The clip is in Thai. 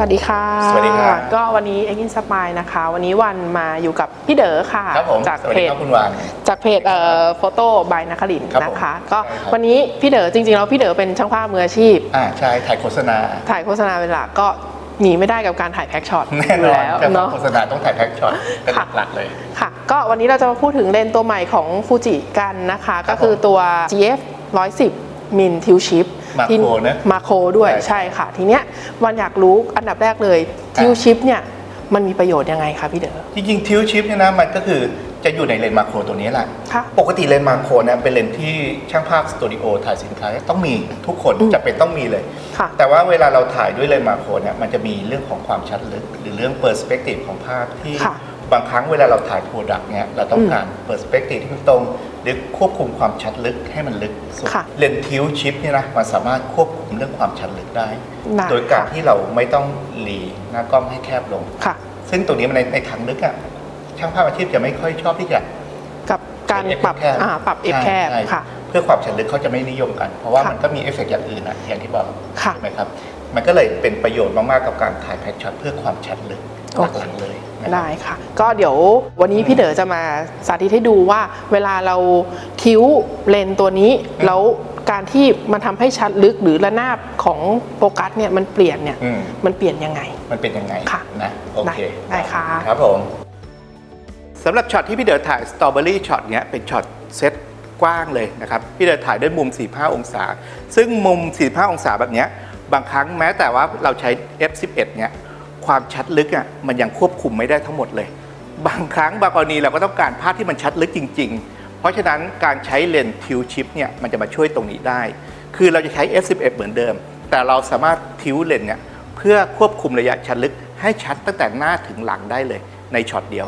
วัสดีค่ะสวัสดีครับก็วันนี้เอ็กอินสปายนะคะ วันนี้วันมาอยู่กับพี่เด๋อค่ะ ครับผมจากสวัสเพดีจครับคุณวานจากเพจเอ่อโฟโต้บายนัคลินทร์ครับผมนะคะ ก็ใช่ครับวันนี้พี่เด๋อจริงๆแล้วพี่เด๋อเป็นช่างภาพมืออาชีพอ่าใช่ถ่ายโฆษณา ถ่ายโฆษณาเป็นหลักก็หนีไม่ได้กับการถ่ายแพ็กช็อตแน่อนยู่อนแล้วจะเนาะโฆษณาต้องถ่ายแพ็กช็อตเป็นค่ะหลักๆเลยค่ะ ก็วันนี้เราจะมาพูดถึงเลนส์ตัวใหม่ของฟูจิกันนะคะ ก็คือตัว GF 110มิลทิวชิป มาโครนะมาโครด้วยใช่ใช่ค่ะ ทีเนี้ยวันอยากรู้อันดับแรกเลยทิวชิปเนี่ยมันมีประโยชน์ยังไงคะพี่เด๋อจริงๆทิวชิปเนี่ยนะมันก็คือจะอยู่ในเลนส์มาโครตัวนี้แหละค่ะปกติเลนส์มาโครเนี่ยเป็นเลนส์ที่ช่างภาพสตูดิโอถ่ายสินค้าต้องมีทุกคนอืมจะเป็นต้องมีเลยค่ะแต่ว่าเวลาเราถ่ายด้วยเลนส์มาโครเนี่ยมันจะมีเรื่องของความชัดลึก หรือเรื่องเปอร์สเปกทีฟของภาพที่ค่ะ บางครั้งเวลาเราถ่ายโปรดักต์เนี่ยเราต้องอืมการเปอร์สเปกทีฟที่มันตรงหรือควบคุมความชัดลึกให้มันลึกสุดค่ะเลนส์ทิวชิปเนี่ยนะมันสามารถควบคุมเรื่องความชัดลึกได้ ได้โดยการค่ะที่เราไม่ต้องหลีหน้ากล้องให้แคบลง ค่ะ ซึ่งตัวนี้มันในในทางลึกอะช่างภาพอาชีพจะไม่ค่อยชอบที่จะ กับการปรับแคบอ่า ปรับเอฟแคบใช่ค่ะ เพื่อความชัดลึกเขาจะไม่นิยมกัน เพราะว่าค่ะมันก็มีเอฟเฟกต์อย่างอื่นนะอย่างที่บอกค่ะใช่ไหมครับ มันก็เลยเป็นประโยชน์มากๆกับการถ่ายแพ็กช็อตเพื่อความชัดลึกโอเค หลักๆเลยนะครับ ได้ค่ะ ก็เดี๋ยววันนี้พี่เด๋อจะมาสาธิตให้ดูว่าเวลาเราคิ้วเลนส์ตัวนี้ แล้วการที่มันทำให้ชัดลึกหรือระนาบของโฟกัสเนี่ยมันเปลี่ยนเนี่ยอืมมันเปลี่ยนยังไง มันเป็นยังไงค่ะนะโอเคได้ได้ค่ะครับผมสำหรับช็อตที่พี่เด๋อถ่ายสตรอเบอรี่ช็อตเนี้ยเป็นช็อตเซตกว้างเลยนะครับพี่เด๋อถ่ายด้วยมุม 45 องศา ซึ่งมุม 45 องศาแบบเนี้ยบางครั้งแม้แต่ว่าเราใช้ f11 เนี้ย ความชัดลึกอะมันยังควบคุมไม่ได้ทั้งหมดเลย บางครั้งบางกรณีเราก็ต้องการภาพที่มันชัดลึกจริง ๆ เพราะฉะนั้นการใช้เลนส์ทิวชิปเนี่ยมันจะมาช่วยตรงนี้ได้ คือเราจะใช้ f11 เหมือนเดิม แต่เราสามารถทิวเลนส์เนี่ยเพื่อควบคุมระยะชัดลึกให้ชัดตั้งแต่หน้าถึงหลังได้เลยในช็อตเดียว